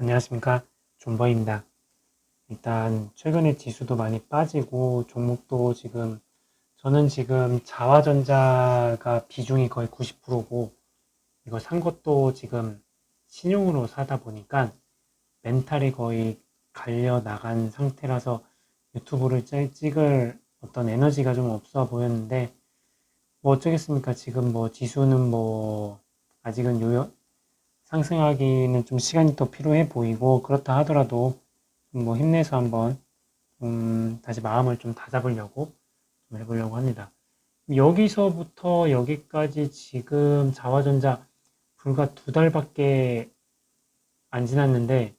안녕하십니까. 존버입니다. 일단, 최근에 지수도 많이 빠지고, 종목도 지금, 저는 지금 자화전자가 비중이 거의 90%고, 이거 산 것도 지금 신용으로 사다 보니까, 멘탈이 거의 갈려 나간 상태라서 유튜브를 찌- 찍을 어떤 에너지가 좀 없어 보였는데, 뭐 어쩌겠습니까. 지금 뭐 지수는 뭐, 아직은 요요, 상승하기는 좀 시간이 더 필요해 보이고 그렇다 하더라도 좀뭐 힘내서 한번 좀 다시 마음을 좀 다잡으려고 좀 해보려고 합니다. 여기서부터 여기까지 지금 자화전자 불과 두 달밖에 안 지났는데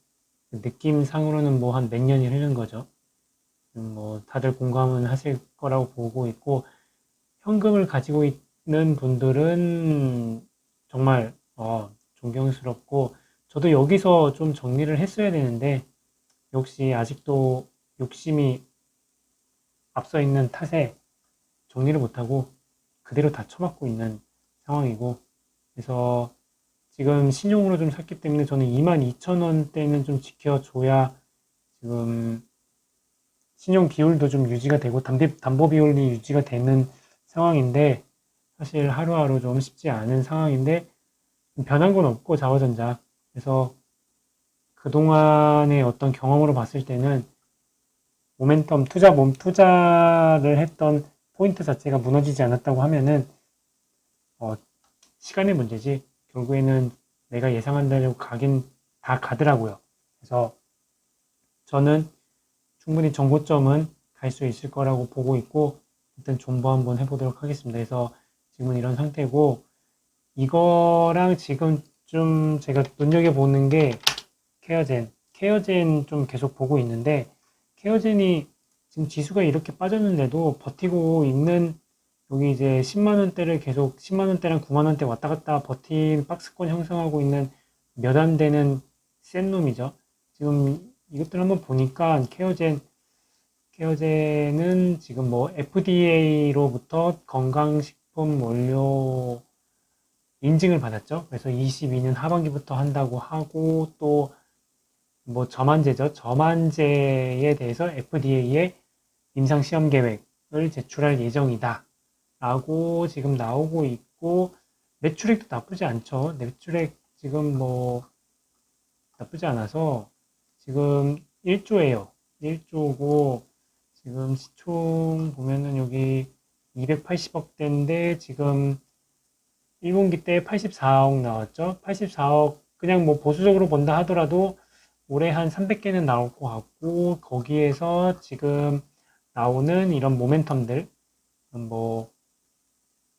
느낌상으로는 뭐 한 몇 년이 흐른 거죠. 음, 뭐 다들 공감은 하실 거라고 보고 있고 현금을 가지고 있는 분들은 정말 어, 존경스럽고 저도 여기서 좀 정리를 했어야 되는데 역시 아직도 욕심이 앞서 있는 탓에 정리를 못하고 그대로 다 처맞고 있는 상황이고 그래서 지금 신용으로 좀 샀기 때문에 저는 22,000원대는 좀 지켜줘야 지금 신용 비율도 좀 유지가 되고 담배, 담보 비율이 유지가 되는 상황인데 사실 하루하루 좀 쉽지 않은 상황인데 변한 건 없고 자화전자 그래서 그동안의 어떤 경험으로 봤을 때는 모멘텀 투자 몸 투자를 했던 포인트 자체가 무너지지 않았다고 하면은 어, 시간의 문제지 결국에는 내가 예상한 대로 가긴 다 가더라고요. 그래서 저는 충분히 정고점은 갈 수 있을 거라고 보고 있고 일단 존버 한번 해보도록 하겠습니다. 그래서 지금은 이런 상태고 이거랑 지금 좀 제가 눈여겨보는 게 케어젠. 케어젠 좀 계속 보고 있는데, 케어젠이 지금 지수가 이렇게 빠졌는데도 버티고 있는 여기 이제 10만원대를 계속 10만원대랑 9만원대 왔다 갔다 버틴 박스권 형성하고 있는 몇 안 되는 센 놈이죠. 지금 이것들 한번 보니까 케어젠, 케어젠은 지금 뭐 FDA로부터 건강식품 원료 인증을 받았죠. 그래서 22년 하반기부터 한다고 하고 또 뭐 저만제죠. 저만제에 대해서 FDA에 임상 시험 계획을 제출할 예정이다. 라고 지금 나오고 있고 매출액도 나쁘지 않죠. 매출액 지금 뭐 나쁘지 않아서 지금 1조예요. 1조고 지금 시총 보면은 여기 280억 대인데 지금 1분기 때 84억 나왔죠. 84억 그냥 뭐 보수적으로 본다 하더라도 올해 한 300개는 나올 것 같고 거기에서 지금 나오는 이런 모멘텀들 뭐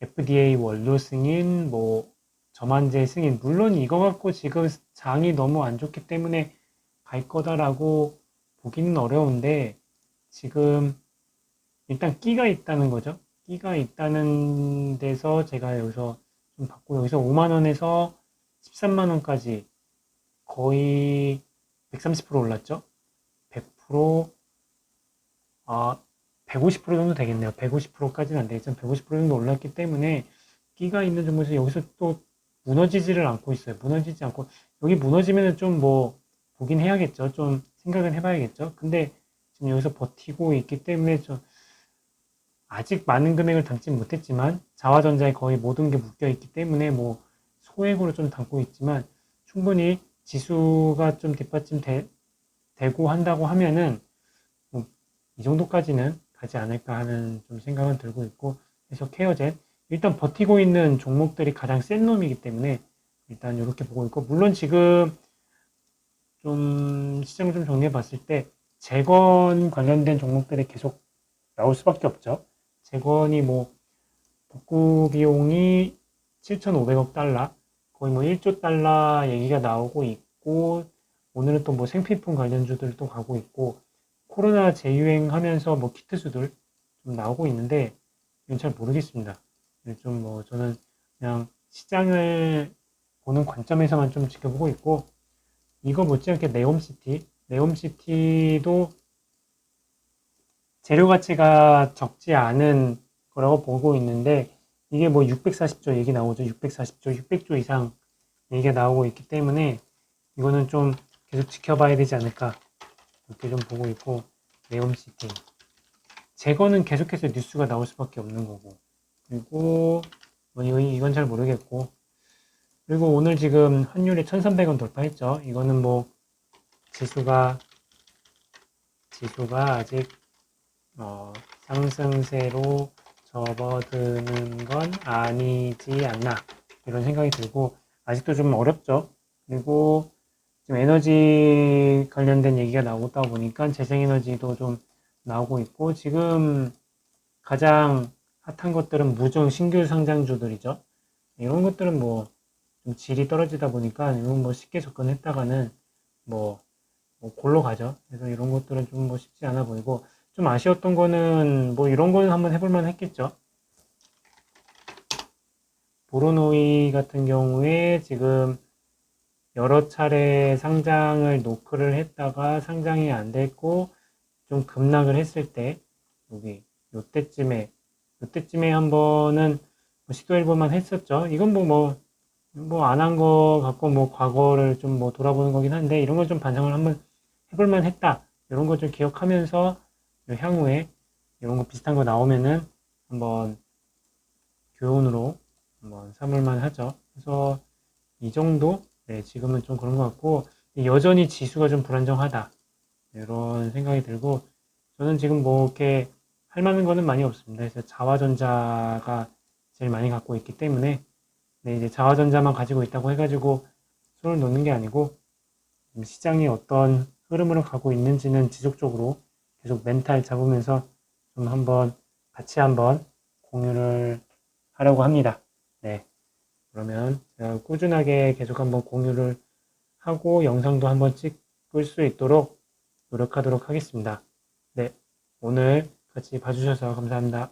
FDA 원료 승인 뭐 저만제 승인 물론 이거 갖고 지금 장이 너무 안 좋기 때문에 갈 거다라고 보기는 어려운데 지금 일단 끼가 있다는 거죠. 끼가 있다는 데서 제가 여기서 좀 받고 여기서 5만 원에서 13만 원까지 거의 130% 올랐죠. 100% 아, 150% 정도 되겠네요. 150%까지는 안 되겠지만 150% 정도 올랐기 때문에 끼가 있는 정도에서 여기서 또 무너지지를 않고 있어요. 무너지지 않고 여기 무너지면은 좀 뭐 보긴 해야겠죠. 좀 생각은 해봐야겠죠. 근데 지금 여기서 버티고 있기 때문에 좀 아직 많은 금액을 담지 못했지만 자화전자에 거의 모든 게 묶여 있기 때문에 뭐 소액으로 좀 담고 있지만 충분히 지수가 좀 뒷받침 되, 고 한다고 하면은 뭐 이 정도까지는 가지 않을까 하는 좀 생각은 들고 있고 그래서 케어젠 일단 버티고 있는 종목들이 가장 센 놈이기 때문에 일단 이렇게 보고 있고 물론 지금 좀 시장을 좀 정리해 봤을 때 재건 관련된 종목들이 계속 나올 수밖에 없죠. 재건이 뭐 복구 비용이 7,500억 달러, 거의 뭐 1조 달러 얘기가 나오고 있고 오늘은 또 뭐 생필품 관련주들 또 가고 있고 코로나 재유행하면서 뭐 키트수들 좀 나오고 있는데 이건 잘 모르겠습니다. 좀 뭐 저는 그냥 시장을 보는 관점에서만 좀 지켜보고 있고 이거 못지않게 네옴시티, 네옴시티도 재료 가치가 적지 않은 거라고 보고 있는데 이게 뭐 640조 얘기 나오죠. 640조, 600조 이상 얘기가 나오고 있기 때문에 이거는 좀 계속 지켜봐야 되지 않을까 이렇게 좀 보고 있고 네옴시티 제거는 계속해서 뉴스가 나올 수밖에 없는 거고. 그리고 뭐 이건 잘 모르겠고. 그리고 오늘 지금 환율이 1300원 돌파했죠. 이거는 뭐 지수가 지수가 아직 어, 상승세로 접어드는 건 아니지 않나 이런 생각이 들고 아직도 좀 어렵죠. 그리고 지금 에너지 관련된 얘기가 나오다 보니까 재생에너지도 좀 나오고 있고 지금 가장 핫한 것들은 무정 신규 상장주들이죠. 이런 것들은 뭐 좀 질이 떨어지다 보니까 이건 뭐 쉽게 접근했다가는 뭐, 뭐 골로 가죠. 그래서 이런 것들은 좀 뭐 쉽지 않아 보이고 좀 아쉬웠던 거는 뭐 이런 거는 한번 해볼 만 했겠죠. 보로노이 같은 경우에 지금 여러 차례 상장을 노크를 했다가 상장이 안 됐고 좀 급락을 했을 때 여기 요때쯤에 요때쯤에 한 번은 뭐 시도해볼만 했었죠. 이건 뭐 뭐 뭐 안 한 거 갖고 뭐 과거를 좀 뭐 돌아보는 거긴 한데 이런 걸 좀 반성을 한번 해볼만 했다. 이런 거좀 기억하면서 향후에 이런 거 비슷한 거 나오면은 한번 교훈으로 한번 삼을만 하죠. 그래서 이 정도? 네, 지금은 좀 그런 것 같고, 여전히 지수가 좀 불안정하다. 이런 생각이 들고, 저는 지금 뭐 이렇게 할 만한 거는 많이 없습니다. 그래서 자화전자가 제일 많이 갖고 있기 때문에, 네, 이제 자화전자만 가지고 있다고 해가지고 손을 놓는 게 아니고, 시장이 어떤 흐름으로 가고 있는지는 지속적으로 계속 멘탈 잡으면서 좀 한번 같이 한번 공유를 하려고 합니다. 네. 그러면 꾸준하게 계속 한번 공유를 하고 영상도 한번 찍을 수 있도록 노력하도록 하겠습니다. 네. 오늘 같이 봐주셔서 감사합니다.